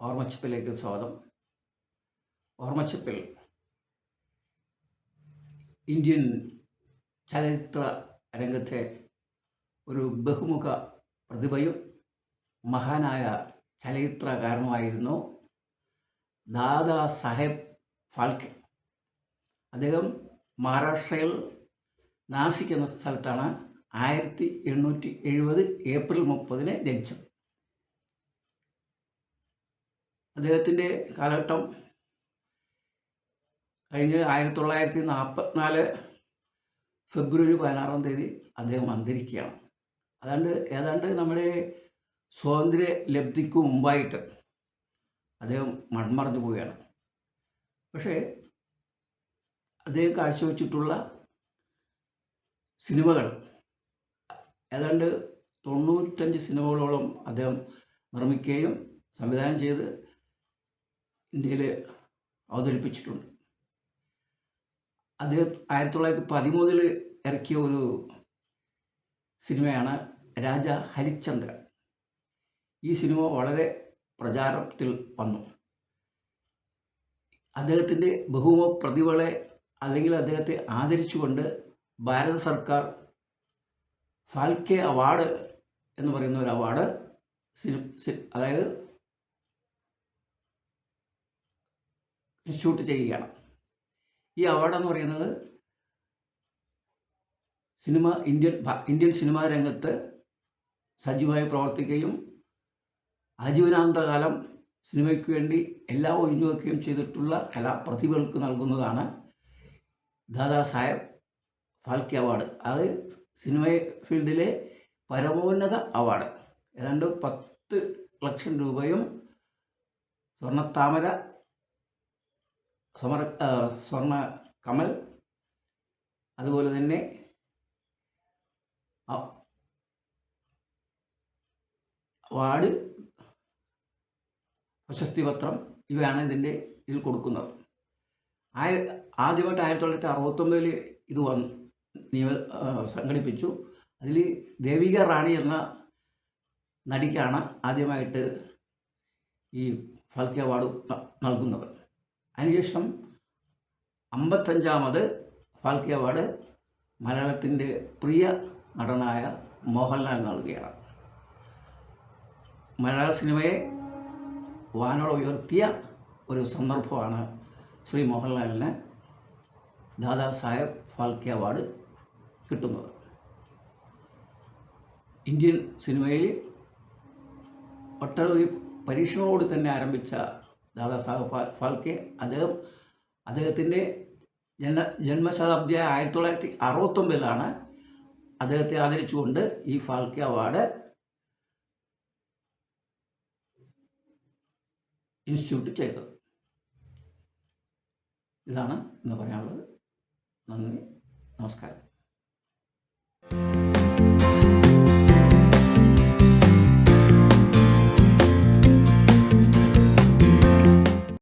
ഓർമ്മച്ചപ്പിലേക്ക് സ്വാഗതം. ഓർമ്മച്ചിപ്പിൽ ഇന്ത്യൻ ചലച്ചിത്ര രംഗത്തെ ഒരു ബഹുമുഖ പ്രതിഭയും മഹാനായ ചലച്ചിത്രകാരനുമായിരുന്നു ദാദാ സാഹേബ് ഫാൽക്കെ. അദ്ദേഹം മഹാരാഷ്ട്രയിൽ നാസിക് എന്ന സ്ഥലത്താണ് ആയിരത്തി എണ്ണൂറ്റി എഴുപത് ഏപ്രിൽ മുപ്പതിന് ജനിച്ചത്. അദ്ദേഹത്തിന്റെ കാലഘട്ടം കഴിഞ്ഞ് ആയിരത്തി തൊള്ളായിരത്തി നാൽപ്പത്തിനാല് ഫെബ്രുവരി പതിനാറാം തീയതി അദ്ദേഹം അന്തരിക്കുകയാണ് അതാണ്ട് ഏതാണ്ട് നമ്മുടെ സ്വാതന്ത്ര്യ ലബ്ധിക്ക് മുമ്പായിട്ട് അദ്ദേഹം മൺമറഞ്ഞു പോവുകയാണ്. പക്ഷേ അദ്ദേഹം കാഴ്ചവെച്ചിട്ടുള്ള സിനിമകൾ ഏതാണ്ട് തൊണ്ണൂറ്റഞ്ച് സിനിമകളോളം അദ്ദേഹം നിർമ്മിക്കുകയും സംവിധാനം ചെയ്ത് ഇന്ത്യയിൽ അവതരിപ്പിച്ചിട്ടുണ്ട്. അദ്ദേഹം ആയിരത്തി തൊള്ളായിരത്തി പതിമൂന്നിൽ ഇറക്കിയ ഒരു സിനിമയാണ് രാജ ഹരിശ്ചന്ദ്ര ഈ സിനിമ വളരെ പ്രചാരത്തിൽ വന്നു. അദ്ദേഹത്തിന്റെ ബഹുമ പ്രതിഭകളെ അല്ലെങ്കിൽ അദ്ദേഹത്തെ ആദരിച്ചുകൊണ്ട് ഭാരത സർക്കാർ ഫാൽക്കെ അവാർഡ് എന്ന് പറയുന്ന ഒരു അവാർഡ് അതായത് ഇൻസ്റ്റിറ്റ്യൂട്ട് ചെയ്യുകയാണ്. ഈ അവാർഡ് എന്ന് പറയുന്നത് സിനിമ ഇന്ത്യൻ ഇന്ത്യൻ സിനിമാ രംഗത്ത് സജീവമായി പ്രവർത്തിക്കുകയും ആജീവനാന്തകാലം സിനിമയ്ക്ക് വേണ്ടി എല്ലാ ഒഴിഞ്ഞു വയ്ക്കുകയും ചെയ്തിട്ടുള്ള കലാപ്രതിഭകൾക്ക് നൽകുന്നതാണ് ദാദാ സാഹേബ് ഫാൽക്കെ അവാർഡ് അത് സിനിമ ഫീൽഡിലെ പരമോന്നത അവാർഡ് ഏതാണ്ട് പത്ത് ലക്ഷം രൂപയും സ്വർണത്താമര സമര സ്വർണ കമൽ. അതുപോലെ തന്നെ അവാർഡ് പ്രശസ്തി പത്രം ഇവയാണ് ഇതിന്റെ ഇതിൽ കൊടുക്കുന്നത്. ആയ ആദ്യമായിട്ട് ആയിരത്തി തൊള്ളായിരത്തി അറുപത്തൊമ്പതിൽ ഇത് വന്ന് നിയമ സംഘടിപ്പിച്ചു. അതിൽ ദേവിക റാണി എന്ന നടിക്കാണ് ആദ്യമായിട്ട് ഈ ഫൽക്കെ അവാർഡ് നൽകുന്നത്. അതിനുശേഷം അമ്പത്തഞ്ചാമത് ഫാൽക്കെ അവാർഡ് മലയാളത്തിന്റെ പ്രിയ നടനായ മോഹൻലാൽ നൽകുകയാണ്. മലയാള സിനിമയെ വാനോളം ഉയർത്തിയ ഒരു സന്ദർഭമാണ് ശ്രീ മോഹൻലാലിന് ദാദാ സാഹേബ് ഫാൽക്കെ അവാർഡ് കിട്ടുന്നത്. ഇന്ത്യൻ സിനിമയിൽ ഒട്ടനവധി പരീക്ഷണങ്ങളോട് തന്നെ ആരംഭിച്ച ദാദാ സാഹേബ് ഫാൽക്കെ അദ്ദേഹം അദ്ദേഹത്തിന്റെ ജന്മ ജന്മശതാബ്ദിയായ ആയിരത്തി തൊള്ളായിരത്തി അറുപത്തൊമ്പതിലാണ് അദ്ദേഹത്തെ ആദരിച്ചുകൊണ്ട് ഈ ഫാൽക്കെ അവാർഡ് ഇൻസ്റ്റിറ്റ്യൂട്ട് ചെയ്തത് ഇതാണ് ഇന്ന് പറയാനുള്ളത്. നന്ദി. നമസ്കാരം.